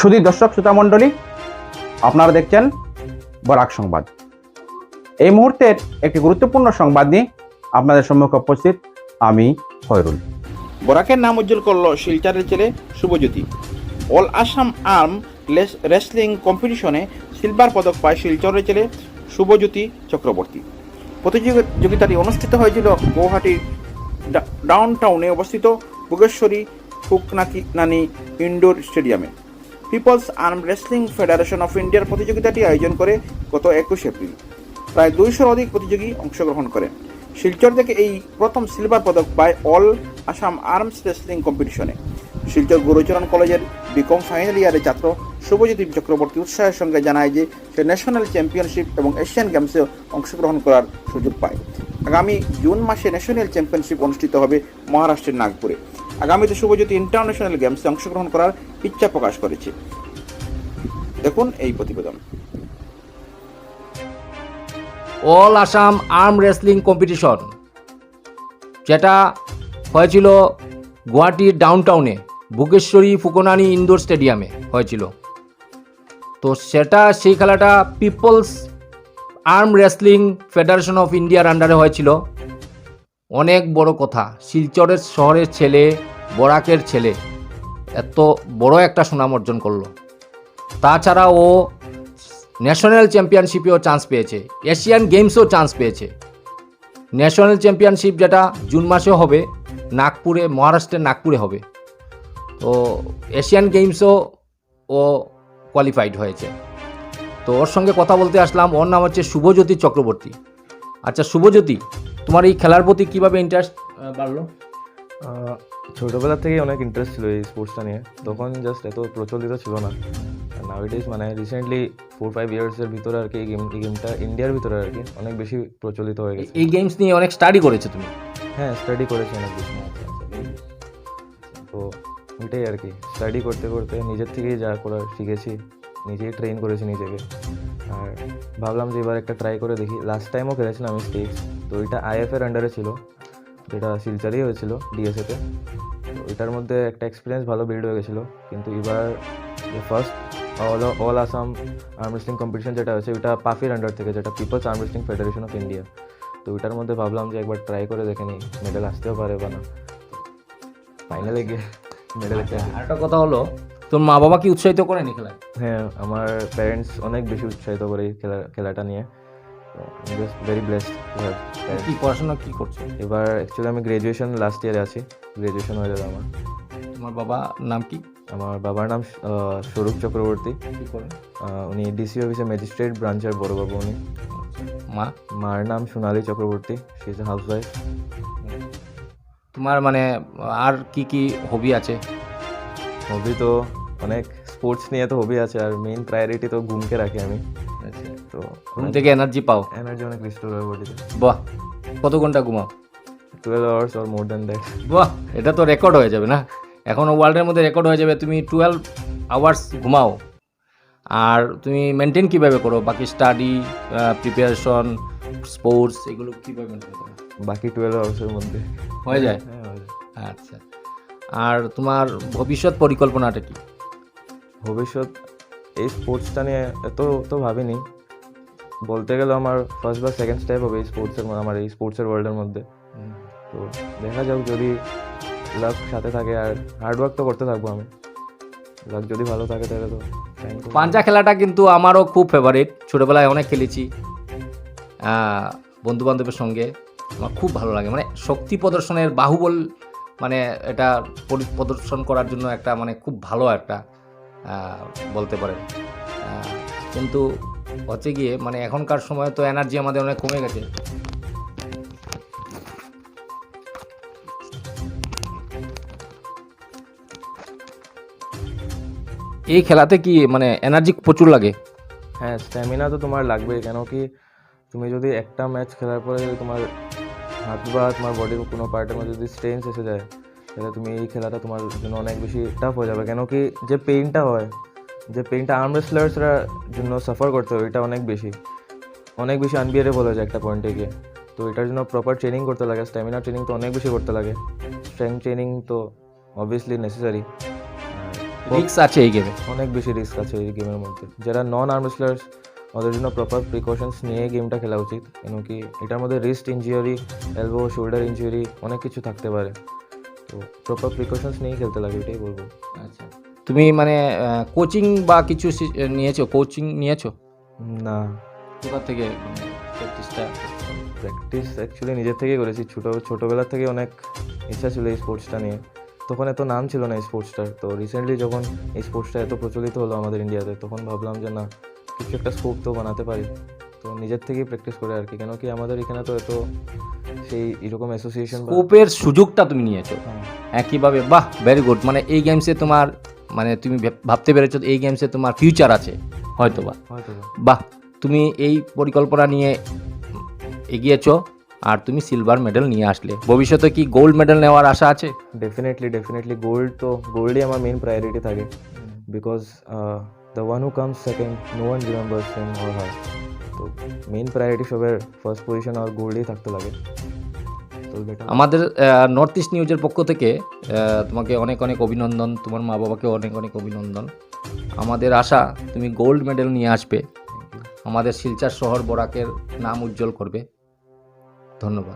শুধু দর্শক, শ্রোতা মণ্ডলী, আপনারা দেখছেন বরাক সংবাদ। এই মুহূর্তের একটি গুরুত্বপূর্ণ সংবাদ নিয়ে আপনাদের সম্মুখে উপস্থিত আমি খয়রুল। বরাকের নাম উজ্জ্বল করল শিলচারের ছেলে Shubhajyoti. All Assam arm wrestling কম্পিটিশনে সিলভার পদক পায় শিলচরের ছেলে শুভজ্যোতি চক্রবর্তী। প্রতিযোগিতাটি অনুষ্ঠিত হয়েছিল গৌহাটির ডাউন টাউনে অবস্থিত ভোগেশ্বরী ফুকনাকি নানি ইনডোর স্টেডিয়ামে। Peoples arm wrestling federation of ইন্ডিয়ার প্রতিযোগিতাটি আয়োজন করে গত একুশ এপ্রিল। প্রায় দুইশোর অধিক প্রতিযোগী অংশগ্রহণ করেন শিলচর থেকে এই প্রথম সিলভার পদক পায় অল আসাম আর্মস রেসলিং কম্পিটিশনে। শিলচর গুরুচরণ কলেজের বিকম ফাইনাল ইয়ারের ছাত্র শুভজ্যোতি চক্রবর্তী উৎসাহের সঙ্গে জানায় যে সে ন্যাশনাল চ্যাম্পিয়নশিপ এবং এশিয়ান গেমসে অংশগ্রহণ করার সুযোগ পায়। আগামী জুন মাসে ন্যাশনাল চ্যাম্পিয়নশিপ অনুষ্ঠিত হবে মহারাষ্ট্রের নাগপুরে। আগামীতে শুভজ্যোতি ইন্টারন্যাশনাল গেমসে অংশগ্রহণ করার ইচ্ছা প্রকাশ করেছে। দেখুন এই প্রতিবেদন। All Assam arm wrestling competition, যেটা হয়েছিল গুয়াহাটির ডাউনটাউনে, বুকেশ্বরী ফুকনানি ইনডোর স্টেডিয়ামে হয়েছিল। তো সেটা, সেই খেলাটা peoples arm wrestling federation of ইন্ডিয়ার আন্ডারে হয়েছিল। অনেক বড় কথা, শিলচরের শহরের ছেলে, বরাকের ছেলে, এত বড় একটা সুনাম অর্জন করল। তাছাড়া ও ন্যাশনাল চ্যাম্পিয়নশিপেও চান্স পেয়েছে, এশিয়ান গেমসেও চান্স পেয়েছে। ন্যাশনাল চ্যাম্পিয়নশিপ যেটা জুন মাসেও হবে, নাগপুরে, মহারাষ্ট্রের নাগপুরে হবে। তো এশিয়ান গেমসও ও কোয়ালিফাইড হয়েছে। তো ওর সঙ্গে কথা বলতে আসলাম। ওর নাম হচ্ছে শুভজ্যোতি চক্রবর্তী। আচ্ছা শুভজ্যোতি তোমার এই খেলার প্রতি কীভাবে ইন্টারেস্ট বাড়লো? ছোটোবেলা থেকেই অনেক ইন্টারেস্ট ছিল এই স্পোর্টসটা নিয়ে। তখন জাস্ট এত প্রচলিত ছিল না। নাউইডেজ মানে রিসেন্টলি ফোর ফাইভ ইয়ার্সের ভিতরে আর কি এই গেম এই গেমটা ইন্ডিয়ার ভিতরে আর কি অনেক বেশি প্রচলিত হয়ে গেছে। এই গেমস নিয়ে অনেক স্টাডি করেছ তুমি? হ্যাঁ স্টাডি করেছি অনেক বেশি। তো ওইটাই আর কি। স্টাডি করতে করতে নিজের থেকেই যা করার শিখেছি। নিজেই ট্রেন করেছি নিজেকে। আর ভাবলাম যে এবার একটা ট্রাই করে দেখি। লাস্ট টাইমও খেলেছিলাম আমি স্টেজ তো ওইটা আইএফ এর আন্ডারে ছিল। যেটা শিলচারেই হয়েছিল ডিএসএতে ওইটার মধ্যে একটা এক্সপিরিয়েন্স ভালো বিল্ড হয়ে গেছিল। কিন্তু এবার first all all Assam arm wrestling competition যেটা হয়েছে ওইটা পাফির আন্ডার থেকে যেটা peoples arm wrestling federation of India তো ওইটার মধ্যে ভাবলাম যে একবার ট্রাই করে দেখে নিই মেডেল আসতেও পারে বা না। ফাইনালে গিয়ে মেডেল আর একটা কথা হলো তোর মা বাবা কি উৎসাহিত করেনি খেলায়? হ্যাঁ আমার প্যারেন্টস অনেক বেশি উৎসাহিত করে এই খেলা খেলাটা নিয়ে। ভেরি ব্লেসড কি পড়াশোনা কি করছ? এবার অ্যাকচুয়ালি আমি গ্র্যাজুয়েশন লাস্ট ইয়ারে আছি। গ্র্যাজুয়েশন হয়ে যাবে আমার। তোমার বাবা নাম কি? আমার বাবার নাম স্বরূপ চক্রবর্তী। করে? উনি ডিসি অফিসে ম্যাজিস্ট্রেট ব্রাঞ্চের উনি। মা? মার নাম Sonali Chakraborty. She is housewife তোমার মানে আর কি কি হবি আছে? হবি তো অনেক স্পোর্টস নিয়ে তো হবি আছে আর মেইন প্রায়োরিটি তো ঘুমকে রাখি আমি। তো ঘুম থেকে এনার্জি পাও? এনার্জি অনেক রিস্টোর হয় বডিতে বাহ কত ঘণ্টা ঘুমাও? Twelve hours or more than that বাহ এটা তো রেকর্ড হয়ে যাবে না? এখন ওয়ার্ল্ডের মধ্যে রেকর্ড হয়ে যাবে তুমি টুয়েলভ আওয়ার্স ঘুমাও। আর তুমি মেনটেন কীভাবে করো? বাকি স্টাডি প্রিপারেশন স্পোর্টস এগুলো কীভাবে মেনটেন করো? বাকি টুয়েলভ আওয়ার্সের মধ্যে। হয়ে যায়? হ্যাঁ হয়ে যায়। আচ্ছা। আর তোমার ভবিষ্যৎ পরিকল্পনাটা কি? ভবিষ্যৎ এই স্পোর্টসটা নিয়ে এত তো ভাবিনি। বলতে গেলে আমার ফার্স্ট বা সেকেন্ড স্টেপ হবে এই স্পোর্টসের আমার এই স্পোর্টসের ওয়ার্ল্ডের মধ্যে। তো দেখা যাক যদি লাক সাথে থাকে আর হার্ডওয়ার্ক তো করতে থাকব আমি। লাক যদি ভালো থাকে তাহলে তো পাঞ্জা খেলাটা কিন্তু আমারও খুব ফেভারিট ছোটোবেলায় অনেক খেলেছি বন্ধু বান্ধবের সঙ্গে। আমার খুব ভালো লাগে। মানে শক্তি প্রদর্শনের বাহুবল মানে এটা পরি- প্রদর্শন করার জন্য একটা মানে খুব ভালো একটা বলতে পারেন কিন্তু হচ্ছে গিয়ে মানে এখনকার সময় তো এনার্জি আমাদের অনেক কমে গেছে। এই খেলাতে কি মানে এনার্জি প্রচুর লাগে? হ্যাঁ স্ট্যামিনা তো তোমার লাগবেই, কেন কি তুমি যদি একটা ম্যাচ খেলার পরে তোমার হাত বা তোমার বডির কোনো পার্টের মধ্যে যদি স্ট্রেন্স এসে যায় তাহলে তুমি এই খেলাটা তোমার জন্য অনেক বেশি টাফ হয়ে যাবে। কেন কি যে পেইনটা হয় যে পেইনটা আর্ম রেসলার্সরা জন্য সাফার করতে হয় এটা অনেক বেশি। অনেক বেশি আনবিয়ারেবল হয়ে যায় একটা পয়েন্টে গিয়ে। তো এটার জন্য প্রপার ট্রেনিং করতে লাগে স্ট্যামিনা ট্রেনিং তো অনেক বেশি করতে লাগে। স্ট্রেংথ ট্রেনিং তো অবভিয়াসলি নেসেসারি রিক্স আছে এই গেমে অনেক বেশি রিস্ক আছে এই গেমের মধ্যে। যারা নন আর্ম রেসলার্স ওদের জন্য প্রপার প্রিকশনস নিয়ে গেমটা খেলা উচিত। কেন কি এটার মধ্যে wrist injury elbow shoulder injury অনেক কিছু থাকতে পারে। তো প্রপার প্রিকশনস নিয়েই খেলতে লাগে এটাই বলব। আচ্ছা। তুমি মানে কোচিং বা কিছু নিয়েছো? কোচিং নিয়েছো? না। কোথা থেকে প্র্যাকটিসটা প্র্যাকটিস অ্যাকচুয়ালি নিজের থেকেই করেছি। ছোটো ছোটোবেলা থেকে অনেক ইচ্ছা ছিল এই স্পোর্টসটা নিয়ে। তখন এত নাম ছিল না এই স্পোর্টসটার তো রিসেন্টলি যখন এই স্পোর্টসটা এত প্রচলিত হলো আমাদের ইন্ডিয়াতে তখন ভাবলাম যে না কিছু একটা স্কোপ তো বানাতে পারি। তো নিজের থেকেই প্র্যাকটিস করে আর কি। কেন কি আমাদের এখানে তো এত সেই এরকম অ্যাসোসিয়েশন স্কোপের সুযোগটা তুমি নিয়েছো। একইভাবে বাহ ভেরি গুড মানে এই গেমসে তোমার মানে তুমি ভেব- ভাবতে পেরেছ এই গেমসে তোমার ফিউচার আছে হয়তো বা বাহ তুমি এই পরিকল্পনা নিয়ে এগিয়েছো আর তুমি সিলভার মেডেল নিয়ে আসলে। ভবিষ্যতে কি গোল্ড মেডেল নেওয়ার আশা আছে? ডেফিনেটলি ডেফিনেটলি গোল্ড তো গোল্ডই আমার মেন প্রায়োরিটি থাকে। Because the one who comes second no one remembers him her তো মেন প্রায়োরিটি সবের ফার্স্ট পজিশন আর গোল্ডই থাকতে লাগে। আমাদের নর্থ ইস্ট নিউজের পক্ষ থেকে তোমাকে অনেক অনেক অভিনন্দন তোমার মা বাবাকে অনেক অনেক অভিনন্দন। আমাদের আশা তুমি গোল্ড মেডেল নিয়ে আসবে। আমাদের শিলচার শহর বরাকের নাম উজ্জ্বল করবে। ধন্যবাদ।